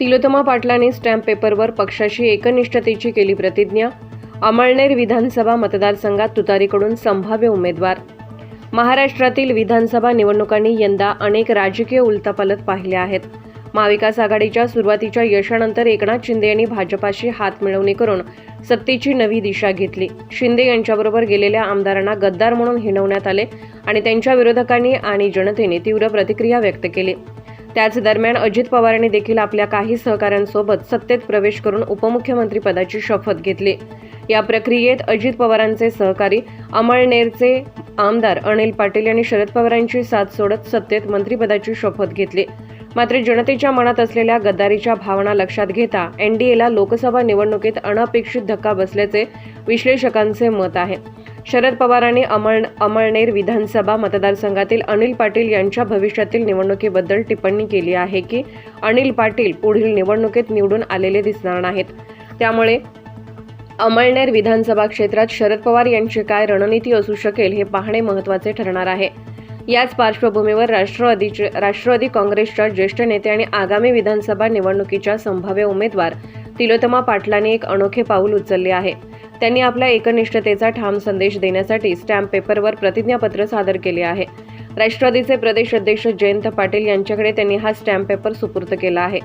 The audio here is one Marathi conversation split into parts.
तिलोत्तमा पाटलांनी स्टॅम्प पेपरवर पक्षाशी एकनिष्ठतेची केली प्रतिज्ञा. अमळनेर विधानसभा मतदारसंघात तुतारीकडून संभाव्य उमेदवार. महाराष्ट्रातील विधानसभा निवडणुकांनी यंदा अनेक राजकीय उलथापालथ पाहिल्या आहेत. महाविकास आघाडीच्या सुरुवातीच्या यशानंतर एकनाथ शिंदे यांनी भाजपाशी हात मिळवणी करून सत्तेची नवी दिशा घेतली. शिंदे यांच्याबरोबर गेलेल्या आमदारांना गद्दार म्हणून हिणवण्यात आले आणि त्यांच्या विरोधकांनी आणि जनतेने तीव्र प्रतिक्रिया व्यक्त केली. त्याच दरम्यान अजित पवारांनी देखील आपल्या काही सहकाऱ्यांसोबत सत्तेत प्रवेश करून उपमुख्यमंत्रीपदाची शपथ घेतली. या प्रक्रियेत अजित पवारांचे सहकारी अमळनेरचे आमदार अनिल पाटील यांनी शरद पवारांची साथ सोडत सत्तेत मंत्रिपदाची शपथ घेतली. मात्र जनतेच्या मनात असलेल्या गद्दारीच्या भावना लक्षात घेता एनडीएला लोकसभा निवडणुकीत अनपेक्षित धक्का बसल्याचे विश्लेषकांचे मत आहे. शरद पवारांनी अमळ अमळनेर विधानसभा मतदारसंघातील अनिल पाटील यांच्या भविष्यातील निवडणुकीबद्दल टिप्पणी केली आहे की अनिल पाटील पुढील निवडणुकीत निवडून आलेले दिसणार नाहीत. त्यामुळे अमळनेर विधानसभा क्षेत्रात शरद पवार यांची काय रणनीती असू शकेल हे पाहणे महत्त्वाचे ठरणार आहे. याच पार्श्वभूमीवर राष्ट्रवादीचे राष्ट्रवादी काँग्रेसच्या ज्येष्ठ नेते आणि आगामी विधानसभा निवडणुकीच्या संभाव्य उमेदवार तिलोत्तमा पाटलांनी एक अनोखे पाऊल उचलले आहे. त्यांनी आपल्या एकनिष्ठतेचा ठाम संदेश देण्यासाठी स्टॅम्प पेपरवर प्रतिज्ञापत्र सादर केले आहे. राष्ट्रवादीचे प्रदेश अध्यक्ष जयंत पाटील यांच्याकडे त्यांनी हा स्टॅम्प पेपर सुपूर्द केला आहे.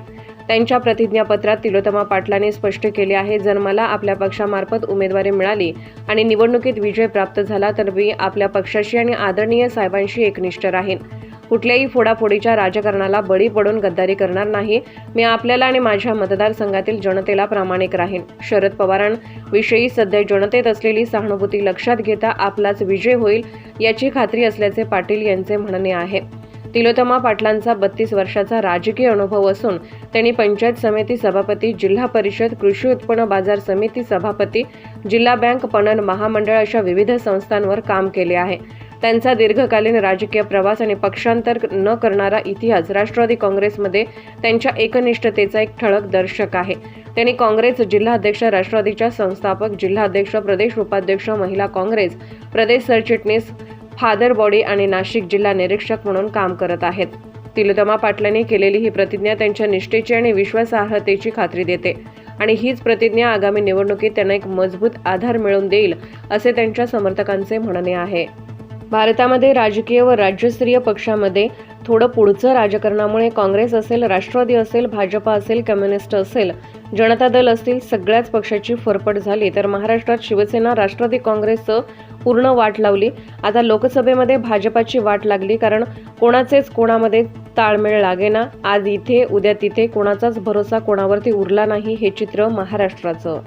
त्यांच्या प्रतिज्ञापत्रात तिलोत्तमा पाटलांनी स्पष्ट केले आहे जर मला आपल्या पक्षामार्फत उमेदवारी मिळाली आणि निवडणुकीत विजय प्राप्त झाला तर मी आपल्या पक्षाशी आणि आदरणीय साहेबांशी एकनिष्ठ राहीन. कुठल्याही फोडाफोडीच्या राजकारणाला बळी पडून गद्दारी करणार नाही. मी आपल्याला आणि माझ्या मतदारसंघातील जनतेला प्रामाणिक राहीन. शरद पवारांविषयी सध्या जनतेत असलेली सहानुभूती लक्षात घेता आपलाच विजय होईल याची खात्री असल्याचे पाटील यांचे म्हणणे आहे. तिलोत्तमा पाटलांचा बत्तीस वर्षाचा राजकीय अनुभव असून त्यांनी पंचायत समिती सभापती जिल्हा परिषद कृषी उत्पन्न बाजार समिती सभापती जिल्हा बँक पणन महामंडळ अशा विविध संस्थांवर काम केले आहे. त्यांचा दीर्घकालीन राजकीय प्रवास आणि पक्षांतर न करणारा इतिहास राष्ट्रवादी काँग्रेसमध्ये त्यांच्या एकनिष्ठतेचा एक ठळक दर्शक आहे. त्यांनी काँग्रेस जिल्हाध्यक्ष राष्ट्रवादीच्या संस्थापक जिल्हाध्यक्ष प्रदेश उपाध्यक्ष महिला काँग्रेस प्रदेश सरचिटणीस फादर बॉडी आणि नाशिक जिल्हा निरीक्षक म्हणून काम करत आहेत. तिलोत्तमा पाटलांनी केलेली ही प्रतिज्ञा त्यांच्या निष्ठेची आणि विश्वासार्हतेची खात्री देते आणि हीच प्रतिज्ञा आगामी निवडणुकीत त्यांना एक मजबूत आधार मिळवून देईल असे त्यांच्या समर्थकांचे म्हणणे आहे. भारतामध्ये राजकीय व राज्यस्तरीय पक्षामध्ये थोडं पुढचं राजकारणामुळे काँग्रेस असेल राष्ट्रवादी असेल भाजपा असेल कम्युनिस्ट असेल जनता दल असतील सगळ्याच पक्षाची फरफट झाली. तर महाराष्ट्रात शिवसेना राष्ट्रवादी काँग्रेसचं पूर्ण वाट लावली. आता लोकसभेमध्ये भाजपाची वाट लागली कारण कोणाचेच कोणामध्ये ताळमेळ लागेना आज इथे उद्या तिथे कोणाचाच भरोसा कोणावरती उरला नाही हे चित्र महाराष्ट्राचं.